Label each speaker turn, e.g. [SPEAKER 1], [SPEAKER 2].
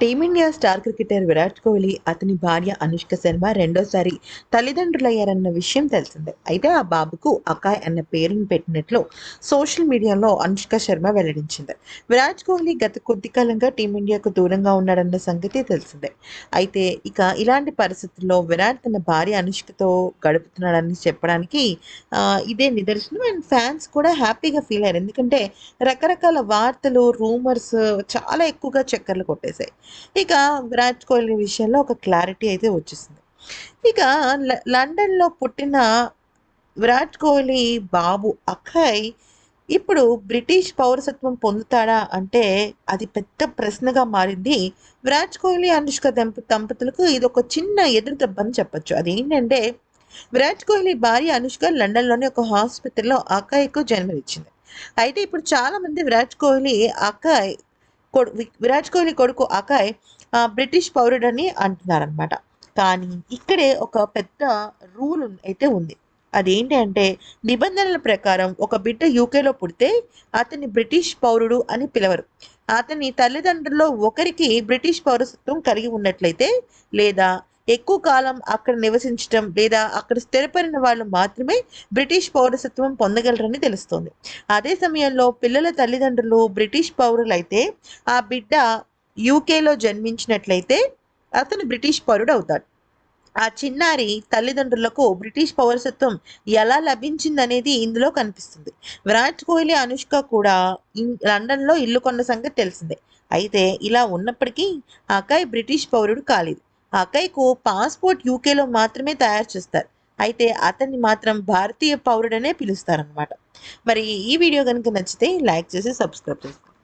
[SPEAKER 1] Team India star cricketer Virat Kohli అతని భార్య అనుష్క శర్మ రెండోసారి తల్లిదండ్రులయ్యారన్న విషయం తెలిసిందే. అయితే ఆ బాబుకు అకాయ్ అన్న పేరును పెట్టినట్లు సోషల్ మీడియాలో అనుష్క శర్మ వెల్లడించింది. విరాట్ కోహ్లీ గత కొద్ది కాలంగా టీమిండియాకు దూరంగా ఉన్నాడన్న సంగతి తెలిసిందే. అయితే ఇక ఇలాంటి పరిస్థితుల్లో విరాట్ తన భార్య అనుష్కతో గడుపుతున్నాడని చెప్పడానికి ఇదే నిదర్శనం. అండ్ ఫ్యాన్స్ కూడా హ్యాపీగా ఫీల్ అయ్యారు. ఎందుకంటే రకరకాల వార్తలు రూమర్స్ చాలా ఎక్కువగా చక్కర్లు కొట్టేశాయి. ఇక విరాట్ కోహ్లీ విషయంలో ఒక క్లారిటీ అయితే వచ్చేసింది. ఇక లండన్లో పుట్టిన విరాట్ కోహ్లీ బాబు అఖయ్ ఇప్పుడు బ్రిటిష్ పౌరసత్వం పొందుతాడా అంటే అది పెద్ద ప్రశ్నగా మారింది. విరాట్ కోహ్లీ అనుష్క దంప దంపతులకు ఇది ఒక చిన్న ఎదురు దెబ్బని చెప్పొచ్చు. అదేంటంటే విరాట్ కోహ్లీ భార్య అనుష్క లండన్లోని ఒక హాస్పిటల్లో అకాయ్కు జన్మనిచ్చింది. అయితే ఇప్పుడు చాలామంది విరాట్ కోహ్లీ అకాయ్ విరాట్ కోహ్లీ కొడుకు అకాయ్ ఆ, బ్రిటిష్ పౌరుడని అంటున్నారనమాట కానీ ఇక్కడే ఒక పెద్ద రూల్ అయితే ఉంది. అదేంటి అంటే నిబంధనల ప్రకారం ఒక బిడ్డ యూకేలో పుడితే అతన్ని బ్రిటిష్ పౌరుడు అని పిలవరు. అతని తల్లిదండ్రుల్లో ఒకరికి బ్రిటిష్ పౌరసత్వం కలిగి ఉన్నట్లయితే లేదా ఎక్కువ కాలం అక్కడ నివసించడం లేదా అక్కడ స్థిరపడిన వాళ్ళు మాత్రమే బ్రిటిష్ పౌరసత్వం పొందగలరని తెలుస్తోంది. అదే సమయంలో పిల్లల తల్లిదండ్రులు బ్రిటిష్ పౌరులైతే ఆ బిడ్డ యూకేలో జన్మించినట్లయితే అతను బ్రిటిష్ పౌరుడు అవుతాడు ఆ చిన్నారి తల్లిదండ్రులకు బ్రిటిష్ పౌరసత్వం ఎలా లభించిందనేది ఇందులో కనిపిస్తుంది. విరాట్ కోహ్లీ అనుష్క కూడా లండన్లో ఇల్లు కొన్న సంగతి తెలిసిందే. అయితే ఇలా ఉన్నప్పటికీ అకాయ్ బ్రిటిష్ పౌరుడు కాలేదు. అకైకు పాస్పోర్ట్ యూకేలో మాత్రమే తయారు చేస్తారు. అయితే అతన్ని మాత్రం భారతీయ పౌరుడనే పిలుస్తారనమాట మరి ఈ వీడియో కనుక నచ్చితే లైక్ చేసి సబ్స్క్రైబ్ చేసుకోండి.